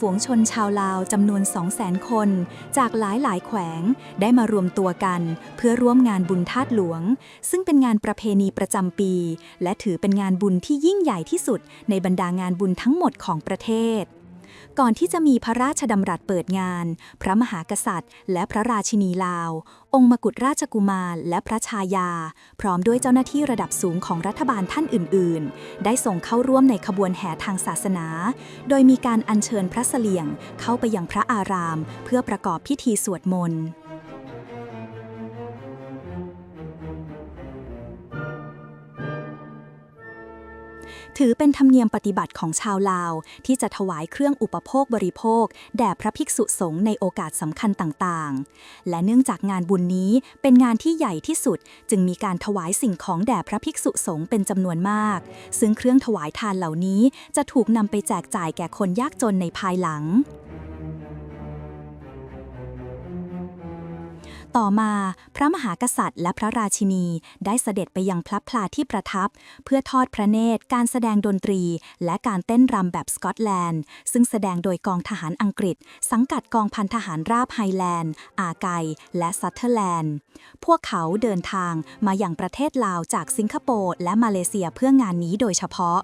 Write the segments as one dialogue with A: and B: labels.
A: ฝูงชนชาวลาวจำนวน 200,000 คน จากหลายหลายแขวงได้มารวมตัวกัน เพื่อร่วมงานบุญธาตุหลวง ซึ่งเป็นงานประเพณีประจำปี และถือเป็นงานบุญที่ยิ่งใหญ่ที่สุดในบรรดางานบุญทั้งหมดของประเทศ ก่อนที่จะมีพระราชดำรัสเปิดงาน พระมหากษัตริย์ และพระราชินีลาว องค์มกุฎราชกุมารและพระชายา พร้อมด้วยเจ้าหน้าที่ระดับสูงของรัฐบาลท่านอื่น ๆ ได้ส่งเข้าร่วมในขบวนแห่ทางศาสนา โดยมีการอัญเชิญพระเสลียงเข้าไปยังพระอาราม เพื่อประกอบพิธีสวดมนต์ ถือเป็นธรรมเนียมปฏิบัติของชาวลาว ที่จะถวายเครื่องอุปโภคบริโภค แด่พระภิกษุสงฆ์ในโอกาสสำคัญต่างๆ และเนื่องจากงานบุญนี้เป็นงานที่ใหญ่ที่สุด จึงมีการถวายสิ่งของแด่พระภิกษุสงฆ์เป็นจำนวนมาก ซึ่งเครื่องถวายทานเหล่านี้จะถูกนำไปแจกจ่ายแก่คนยากจนในภายหลัง ต่อมาพระมหากษัตริย์และพระราชินีได้เสด็จไปยังพระพลาที่ประทับ เพื่อทอดพระเนตรการแสดงดนตรี และการเต้นรำแบบสกอตแลนด์ ซึ่งแสดงโดยกองทหารอังกฤษ สังกัดกองพันทหารราบไฮแลนด์ อาไก และซัตเทอร์แลนด์ พวกเขาเดินทางมาอย่างประเทศลาวจากสิงคโปร์และมาเลเซียเพื่องานนี้โดยเฉพาะ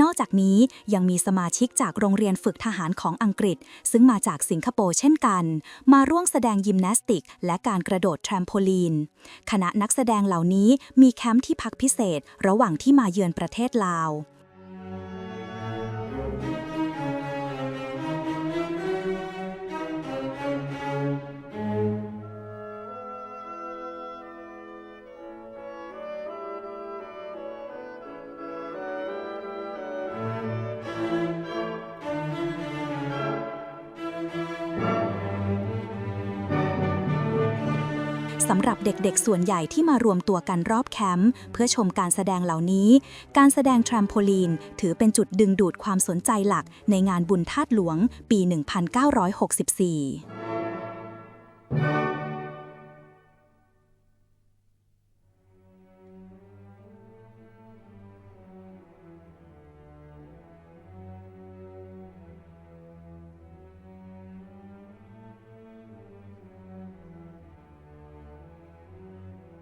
A: นอกจากนี้ยังมีสมาชิกจากโรงเรียนฝึกทหารของอังกฤษ ซึ่งมาจากสิงคโปร์เช่นกัน มาร่วมแสดงยิมนาสติก และการกระโดดแทรมโพลีน คณะนักแสดงเหล่านี้มีแคมป์ที่พักพิเศษ ระหว่างที่มาเยือนประเทศลาว สำหรับเด็กๆ ส่วนใหญ่ที่มารวมตัวกันรอบแคมป์เพื่อชมการแสดงเหล่านี้ การแสดงแทรมโพลีน ถือเป็นจุดดึงดูดความสนใจหลักในงานบุญธาตุหลวงปี 1964